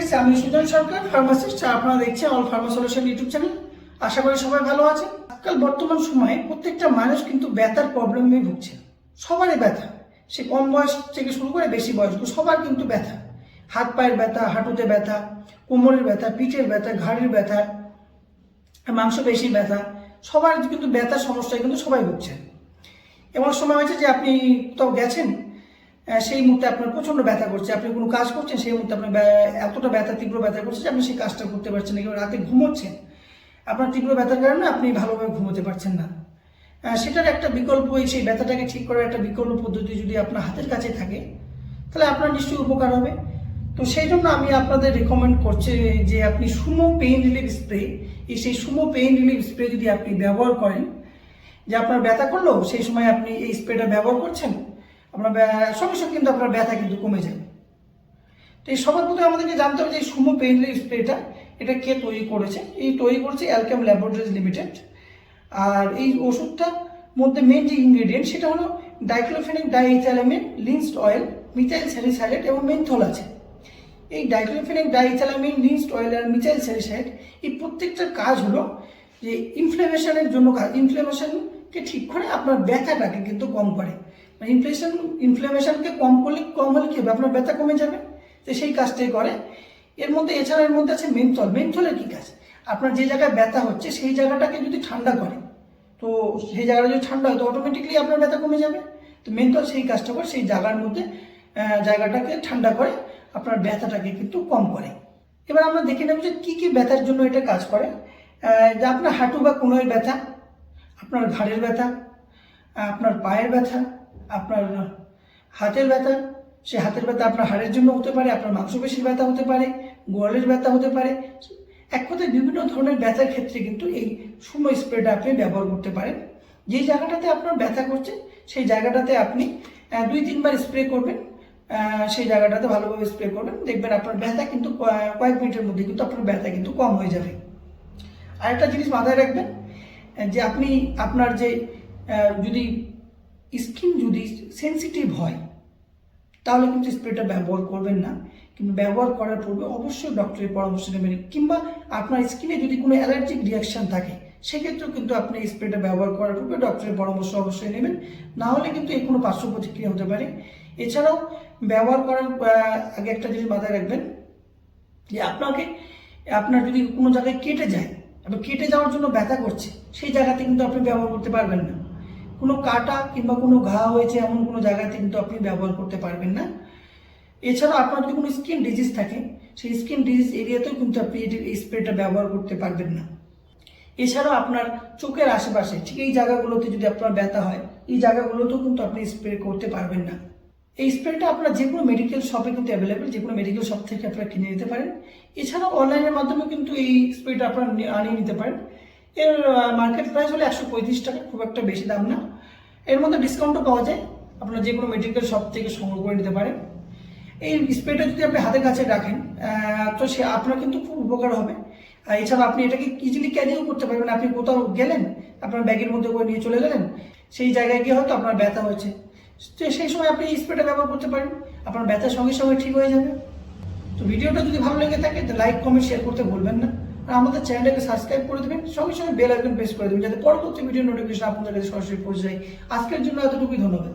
Friends আমি সুজন সরকার pharmacist আপনারা দেখছেন all pharma solution YouTube channel. আশা করি সবাই ভালো আছে আজকাল বর্তমান সময়ে প্রত্যেকটা মানুষ কিন্তু ব্যথার প্রবলেমে ভুগছে। সবারই ব্যথা। সে কম বয়স থেকে শুরু করে বেশি বয়স্ক সবার কিন্তু ব্যথা। হাত পায়ের ব্যথা, হাঁটুতে ব্যথা, কোমরের ব্যথা, পিঠের ব্যথা, ঘাড়ের ব্যথা, মাংসপেশির ব্যথা। সবার কিন্তু ব্যথার সমস্যায় কিন্তু সবাই ভুগছে। এমন সময় হয়েছে যে আপনি কোথাও গেছেন সেই মুহূর্তে আপনার প্রচণ্ড ব্যথা করছে। আপনি কোনো কাজ করছেন, সেই মুহূর্তে আপনার এতটা ব্যথা, তীব্র ব্যথা করছে যে আপনি সেই কাজটা করতে পারছেন না কিংবা রাতে ঘুমোচ্ছেন। আপনার তীব্র ব্যথার কারণে আপনি ভালোভাবে ঘুমোতে পারছেন না। সেটার একটা বিকল্প সেই ব্যথাটাকে ঠিক করার একটা বিকল্প পদ্ধতি যদি আপনার হাতের কাছে থাকে, তাহলে আপনার নিশ্চয়ই উপকার হবে। তো সেই জন্য আমি আপনাদের রেকমেন্ড করছি যে আপনি সুমো পেইন রিলিফ স্প্রে এই সেই সুমো পেইন রিলিফ স্প্রে যদি আপনি ব্যবহার করেন, যে আপনার ব্যথা করল সেই সময় আপনি এই স্প্রেটা ব্যবহার করছেন ব্যা- সঙ্গে সঙ্গে কিন্তু আপনার ব্যথা কিন্তু কমে যাবে তো এই সবার প্রথমে আমাদেরকে জানতে হবে যে সুমো পেইন স্প্রেটা, এটা কে তৈরি করেছে? এই তৈরি করেছে অ্যালকেম ল্যাবরেটরিজ লিমিটেড। আর এই ওষুধটার মধ্যে মেন যে ইনগ্রেডিয়েন্ট সেটা হলো diclofenac diethylamine linseed oil methyl salicylate এবং মেন্থল আছে। এই ডাইক্লোফেনিক ডাইথ্যালামিন লিন্সড অয়েল আর মিথাইল স্যালিসাইলেট এই প্রত্যেকটার কাজ হলো যে ইনফ্লেমেশনের জন্য কাজ ইনফ্লেমেশনকে ঠিক করে আপনার ব্যথাটাকে কিন্তু কম করে। ইনফ্লেশন ইনফ্লেমেশনকে কম করলে, কম হলে কি হবে? আপনার ব্যথা কমে যাবে। তো সেই কাজটাই করে। এর মধ্যে, এছাড়া এর মধ্যে আছে মেনথল মেনথলের কী কাজ? আপনার যে জায়গায় ব্যথা হচ্ছে, সেই জায়গাটাকে যদি ঠান্ডা করে, তো সেই জায়গাটা যদি ঠান্ডা হয়, তো অটোমেটিকলি আপনার ব্যথা কমে যাবে। তো মেনথল সেই কাজটা করে, সেই জায়গার মধ্যে জায়গাটাকে ঠান্ডা করে, আপনার ব্যথাটাকে কিন্তু কম করে। এবার আমরা দেখে নেব যে কী কী ব্যথার জন্য এটা কাজ করে। যে আপনার হাঁটু বা কোনোয় ব্যথা, আপনার ঘাড়ের ব্যথা, আপনার পায়ের ব্যথা আপনার হাতের ব্যথা, সে হাতের ব্যথা আপনার হাড়ের জন্য হতে পারে, আপনার মাংসপেশির ব্যথা হতে পারে, গোয়ালের ব্যথা হতে পারে। এক কথায় বিভিন্ন ধরনের ব্যথার ক্ষেত্রে কিন্তু এই সুমো স্প্রেটা আপনি ব্যবহার করতে পারেন। যে জায়গাটাতে আপনার ব্যথা করছে, সেই জায়গাটাতে আপনি দুই, তিনবার স্প্রে করবেন সেই জায়গাটাতে ভালোভাবে স্প্রে করবেন। দেখবেন আপনার ব্যথা কিন্তু কয়- কয়েক মিনিটের মধ্যে কিন্তু আপনার ব্যথা কিন্তু কম হয়ে যাবে। আরেকটা জিনিস মাথায় রাখবেন, যে আপনি আপনার যে যদি স্কিন যদি সেনসিটিভ হয়, তাহলে কিন্তু স্প্রেটা ব্যবহার করবেন না। কিন্তু ব্যবহার করার পূর্বে অবশ্যই ডক্টরের পরামর্শ নেবেন। কিংবা আপনার স্কিনে যদি কোনো অ্যালার্জিক রিয়াকশন থাকে, সেক্ষেত্রেও কিন্তু আপনি স্প্রেটা ব্যবহার করার পূর্বে ডক্টরের পরামর্শ অবশ্যই নেবেন। না হলে কিন্তু এর কোনো পার্শ্ব প্রতিক্রিয়া হতে পারে। এছাড়াও ব্যবহার করার আগে একটা জিনিস মাথায় রাখবেন, যে আপনাকে, আপনার যদি কোনো জায়গায় কেটে যায় এবং কেটে যাওয়ার জন্য ব্যথা করছে, সেই জায়গাতে কিন্তু আপনি ব্যবহার করতে পারবেন না। কোনো কাটা কিংবা কোনো ঘা হয়েছে এমন কোনো জায়গাতে কিন্তু আপনি ব্যবহার করতে পারবেন না। এছাড়া আপনার যদি কোনো স্কিন ডিজিজ থাকে, সেই স্কিন ডিজিজ এরিয়াতেও কিন্তু আপনি এটি- স্প্রেটা ব্যবহার করতে পারবেন না। এছাড়াও আপনার চোখের আশেপাশে ঠিক এই জায়গাগুলোতে যদি আপনার ব্যথা হয়, এই জায়গাগুলোতেও কিন্তু আপনি স্প্রে করতে পারবেন না। এই স্প্রেটা আপনার যে কোনো মেডিকেল শপে কিন্তু অ্যাভেলেবেল যে কোনো মেডিকেল শপ থেকে আপনারা কিনে নিতে পারেন। এছাড়াও অনলাইনের মাধ্যমে কিন্তু এই স্প্রেটা আপনারা আনিয়ে নিতে পারেন। এর মার্কেট প্রাইস হলো একশো পঁয়ত্রিশ টাকা, খুব একটা বেশি দাম না। এর মধ্যে ডিসকাউন্টও পাওয়া যায়। আপনারা যে কোনো মেডিকেল শপ থেকে সংগ্রহ করে নিতে পারেন। এই স্প্রেটা যদি আপনি হাতের কাছে রাখেন তো সে আপনার কিন্তু খুব উপকার হবে। আর এছাড়া আপনি এটাকে ইজিলি ক্যারিও করতে পারবেন। আপনি কোথাও গেলেন, আপনার ব্যাগের মধ্যে করে নিয়ে চলে গেলেন, সেই জায়গায় গিয়ে হয়তো আপনার ব্যথা হয়েছে। তো সেই সময় আপনি এই স্প্রেটা ব্যবহার করতে পারেন। আপনার ব্যথার সঙ্গে সঙ্গে ঠিক হয়ে যাবে। তো ভিডিওটা যদি ভালো লেগে থাকে তো লাইক কমেন্ট শেয়ার করতে ভুলবেন না। আমাদের চ্যানেলটাকে সাবস্ক্রাইব করে দেবেন, সঙ্গে সঙ্গে বেল আইকন প্রেস করে দেবেন, যাতে পরবর্তী ভিডিও নোটিফিকেশন আপনাদের কাছে সরাসরি পৌঁছে যায়। আজকের জন্য এতটুকুই, ধন্যবাদ।